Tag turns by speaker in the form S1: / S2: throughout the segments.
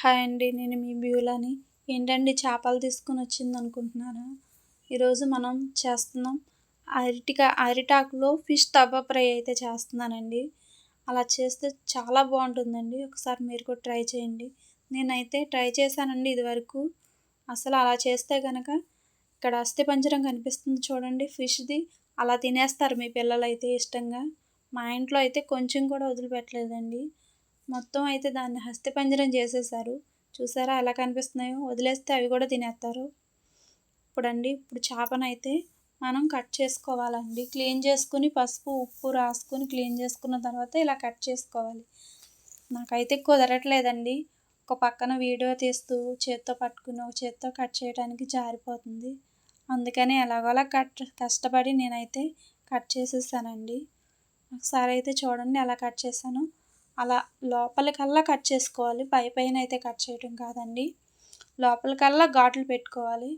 S1: Hi అండి నేను మీ బ్యూలాని. ఏంటండి చేపలు తీసుకుని వచ్చింది అనుకుంటున్నారా? ఈరోజు మనం చేస్తున్నాం అరిటికా అరిటాకులో ఫిష్ తవ్వ ఫ్రై అయితే చేస్తున్నానండి. అలా చేస్తే చాలా బాగుంటుందండి. ఒకసారి మీరు కూడా ట్రై చేయండి. నేనైతే ట్రై చేశానండి ఇదివరకు. అసలు అలా చేస్తే కనుక ఇక్కడ అస్థిపంజరం కనిపిస్తుంది చూడండి ఫిష్ది. అలా తినేస్తారు మీ పిల్లలు అయితే ఇష్టంగా. మా ఇంట్లో అయితే కొంచెం కూడా వదిలిపెట్టలేదండి. మొత్తం అయితే దాన్ని హస్తిపంజరం చేసేసారు. చూసారా ఎలా కనిపిస్తున్నాయో? వదిలేస్తే అవి కూడా తినేస్తారు. ఇప్పుడండి ఇప్పుడు చేపనైతే మనం కట్ చేసుకోవాలండి. క్లీన్ చేసుకుని పసుపు ఉప్పు రాసుకుని క్లీన్ చేసుకున్న తర్వాత ఇలా కట్ చేసుకోవాలి. నాకైతే కుదరట్లేదండి. ఒక పక్కన వీడియో తీస్తూ చేత్తో పట్టుకుని ఒక చేత్తో కట్ చేయడానికి జారిపోతుంది. అందుకని ఎలాగోలా కట్ కష్టపడి నేనైతే కట్ చేసేసానండి. ఒకసారి అయితే చూడండి ఎలా కట్ చేశాను. అలా లోపలికల్లా కట్ చేసుకోవాలి. పై పైన అయితే కట్ చేయటం కాదండి. లోపలికల్లా ఘాట్లు పెట్టుకోవాలి.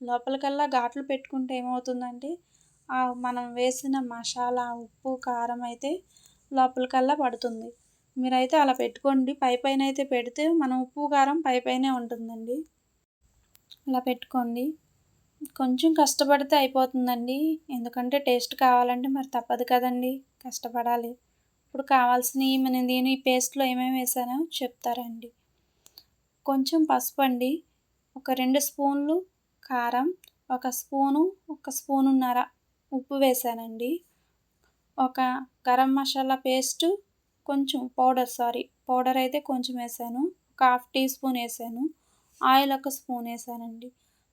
S1: లోపలికల్లా ఘాట్లు పెట్టుకుంటే ఏమవుతుందంటే మనం వేసిన మసాలా ఉప్పు కారం అయితే లోపలికల్లా పడుతుంది. మీరైతే అలా పెట్టుకోండి. పై పైన అయితే పెడితే మనం ఉప్పు కారం పై పైనే ఉంటుందండి. అలా పెట్టుకోండి. కొంచెం కష్టపడితే అయిపోతుందండి. ఎందుకంటే టేస్ట్ కావాలంటే మరి తప్పదు కదండి. కష్టపడాలి. ఇప్పుడు కావాల్సినవి మన నేను ఈ పేస్ట్లో ఏమేమి వేసానో చెప్తారండి. కొంచెం పసుపు అండి. ఒక రెండు స్పూన్లు కారం ఒక స్పూను ఒక స్పూనున్నర ఉప్పు వేసానండి. ఒక గరం మసాలా పేస్ట్ కొంచెం పౌడర్ సారీ పౌడర్ అయితే కొంచెం వేసాను. ఒక హాఫ్ టీ స్పూన్ వేసాను. ఆయిల్ ఒక స్పూన్ వేసానండి.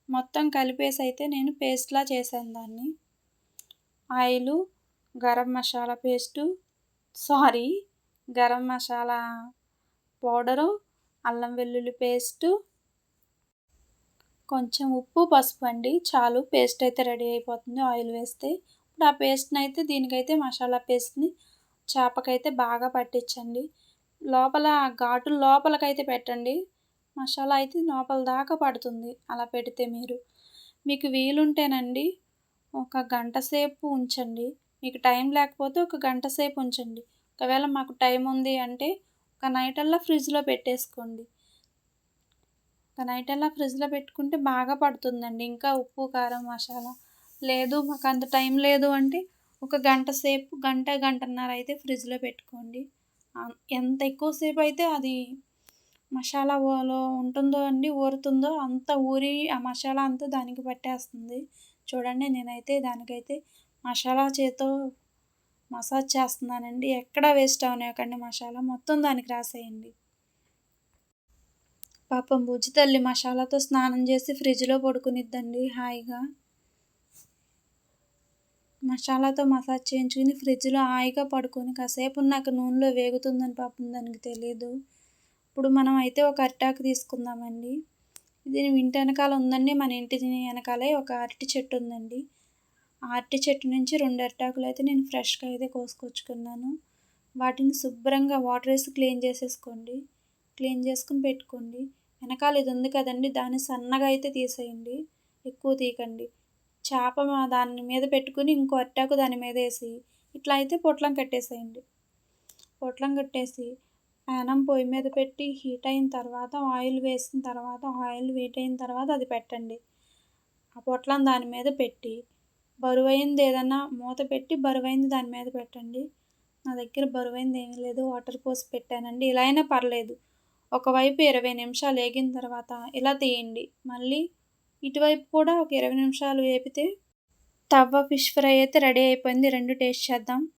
S1: మొత్తం కలిపేసి అయితే నేను పేస్ట్లా చేశాను దాన్ని. Oil garam masala paste sorry garam masala powder అల్లం వెల్లుల్లి పేస్టు కొంచెం ఉప్పు పసుపు అండి. చాలు పేస్ట్ అయితే రెడీ అయిపోతుంది ఆయిల్ వేస్తే. ఇప్పుడు ఆ పేస్ట్ని అయితే దీనికైతే మసాలా పేస్ట్ని చేపకైతే బాగా పట్టించండి. లోపల ఘాటు లోపలకైతే పెట్టండి. మసాలా అయితే లోపల దాకా పడుతుంది. అలా పెడితే మీరు. మీకు వీలుంటేనండి ఒక గంట సేపు ఉంచండి. మీకు టైం లేకపోతే ఒక గంట సేపు ఉంచండి. ఒకవేళ మాకు టైం ఉంది అంటే ఒక నైట్ అల్లా ఫ్రిడ్జ్లో పెట్టేసుకోండి. ఒక నైట్ అల్లా ఫ్రిడ్జ్లో పెట్టుకుంటే బాగా పడుతుందండి. ఇంకా ఉప్పు కారం మసాలా లేదు మాకు అంత టైం లేదు అంటే ఒక గంట సేపు గంట గంటన్నర అయితే ఫ్రిడ్జ్లో పెట్టుకోండి. ఎంత ఎక్కువసేపు అయితే అది మసాలాలో ఉంటుందో అండి ఊరుతుందో అంత ఊరి ఆ మసాలా అంతా దానికి పట్టేస్తుంది. చూడండి నేనైతే దానికైతే మసాలా చేతో మసాజ్ చేస్తున్నానండి. ఎక్కడ వేస్ట్ అవనివ్వకండి మసాలా. మొత్తం దానికి రాసేయండి. పాపం బుజ్జి తల్లి మసాలాతో స్నానం చేసి ఫ్రిడ్జ్లో పడుకునిద్దండి హాయిగా. మసాలాతో మసాజ్ చేయించుకుని ఫ్రిడ్జ్లో హాయిగా పడుకొని కాసేపు నాకు నూనెలో వేగుతుందని పాపం దానికి తెలియదు ఇప్పుడు మనం అయితే ఒక అరిటాకు తీసుకుందామండి. ఇది ఇంటి వెనకాల ఉందండి. మన ఇంటి వెనకాలే ఒక అరటి చెట్టు ఉందండి. అరటి చెట్టు నుంచి రెండు అరిటాకులు అయితే నేను ఫ్రెష్గా అయితే కోసుకొచ్చుకున్నాను. వాటిని శుభ్రంగా వాటర్ వేసి క్లీన్ చేసేసుకోండి. క్లీన్ చేసుకుని పెట్టుకోండి. వెనకాల ఇది ఉంది కదండి దాన్ని సన్నగా అయితే తీసేయండి. ఎక్కువ తీయకండి. చేప దాని మీద పెట్టుకుని ఇంకో అట్టాకు దాని మీద వేసి ఇట్లా అయితే పొట్లం కట్టేసేయండి. పొట్లం కట్టేసి ప్యానం పొయ్యి మీద పెట్టి హీట్ అయిన తర్వాత ఆయిల్ వేసిన తర్వాత ఆయిల్ హీట్ అయిన తర్వాత అది పెట్టండి. ఆ పొట్లం దాని మీద పెట్టి బరువైంది ఏదన్నా మూత పెట్టి బరువైంది దాని మీద పెట్టండి. నా దగ్గర బరువైంది ఏమీ లేదు వాటర్ పోసి పెట్టానండి. ఇలా అయినా పర్లేదు. ఒకవైపు ఇరవై నిమిషాలు వేగిన తర్వాత ఇలా తీయండి. మళ్ళీ ఇటువైపు కూడా ఒక ఇరవై నిమిషాలు వేపితే తవ్వ ఫిష్ ఫ్రై అయితే రెడీ అయిపోయింది. రెండు టేస్ట్ చేద్దాం.